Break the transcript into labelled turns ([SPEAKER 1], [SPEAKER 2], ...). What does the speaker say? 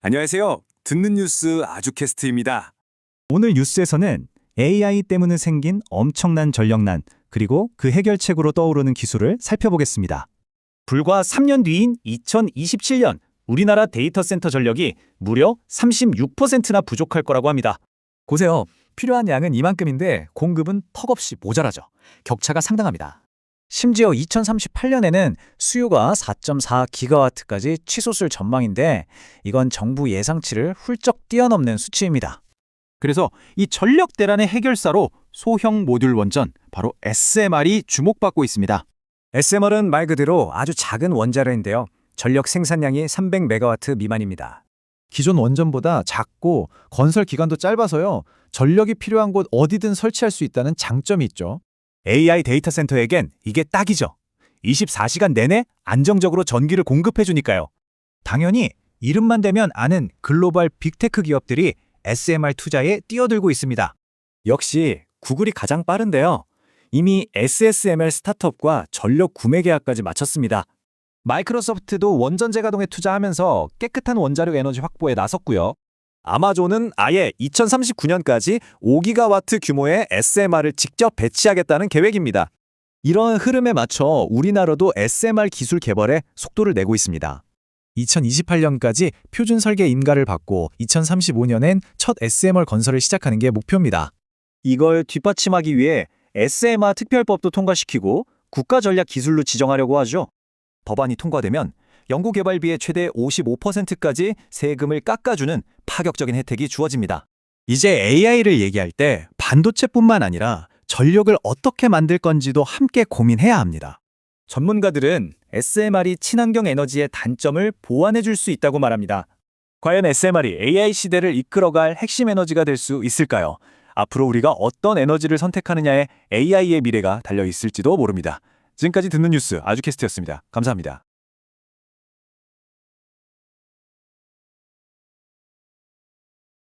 [SPEAKER 1] 안녕하세요. 듣는 뉴스 아주캐스트입니다.
[SPEAKER 2] 오늘 뉴스에서는 AI 때문에 생긴 엄청난 전력난, 그리고 그 해결책으로 떠오르는 기술을 살펴보겠습니다. 불과 3년 뒤인 2027년, 우리나라 데이터 센터 전력이 무려 36%나 부족할 거라고 합니다.
[SPEAKER 3] 보세요. 필요한 양은 이만큼인데 공급은 턱없이 모자라죠. 격차가 상당합니다. 심지어 2038년에는 수요가 4.4기가와트까지 치솟을 전망인데 이건 정부 예상치를 훌쩍 뛰어넘는 수치입니다.
[SPEAKER 4] 그래서 이 전력 대란의 해결사로 소형 모듈 원전, 바로 SMR이 주목받고 있습니다.
[SPEAKER 2] SMR은 말 그대로 아주 작은 원자로인데요. 전력 생산량이 300메가와트 미만입니다.
[SPEAKER 5] 기존 원전보다 작고 건설 기간도 짧아서요. 전력이 필요한 곳 어디든 설치할 수 있다는 장점이 있죠.
[SPEAKER 2] AI 데이터 센터에겐 이게 딱이죠. 24시간 내내 안정적으로 전기를 공급해 주니까요. 당연히 이름만 대면 아는 글로벌 빅테크 기업들이 SMR 투자에 뛰어들고 있습니다. 역시 구글이 가장 빠른데요. 이미 SSMR 스타트업과 전력 구매 계약까지 마쳤습니다.
[SPEAKER 5] 마이크로소프트도 원전 재 가동에 투자하면서 깨끗한 원자력 에너지 확보에 나섰고요.
[SPEAKER 2] 아마존은 아예 2039년까지 5기가와트 규모의 SMR을 직접 배치하겠다는 계획입니다. 이런 흐름에 맞춰 우리나라도 SMR 기술 개발에 속도를 내고 있습니다.
[SPEAKER 5] 2028년까지 표준 설계 인가를 받고 2035년엔 첫 SMR 건설을 시작하는 게 목표입니다.
[SPEAKER 2] 이걸 뒷받침하기 위해 SMR 특별법도 통과시키고 국가 전략 기술로 지정하려고 하죠. 법안이 통과되면 연구개발비의 최대 55%까지 세금을 깎아주는 파격적인 혜택이 주어집니다. 이제 AI를 얘기할 때 반도체뿐만 아니라 전력을 어떻게 만들 건지도 함께 고민해야 합니다. 전문가들은 SMR이 친환경 에너지의 단점을 보완해 줄 수 있다고 말합니다. 과연 SMR이 AI 시대를 이끌어갈 핵심 에너지가 될 수 있을까요? 앞으로 우리가 어떤 에너지를 선택하느냐에 AI의 미래가 달려 있을지도 모릅니다. 지금까지 듣는 뉴스 아주캐스트였습니다. 감사합니다.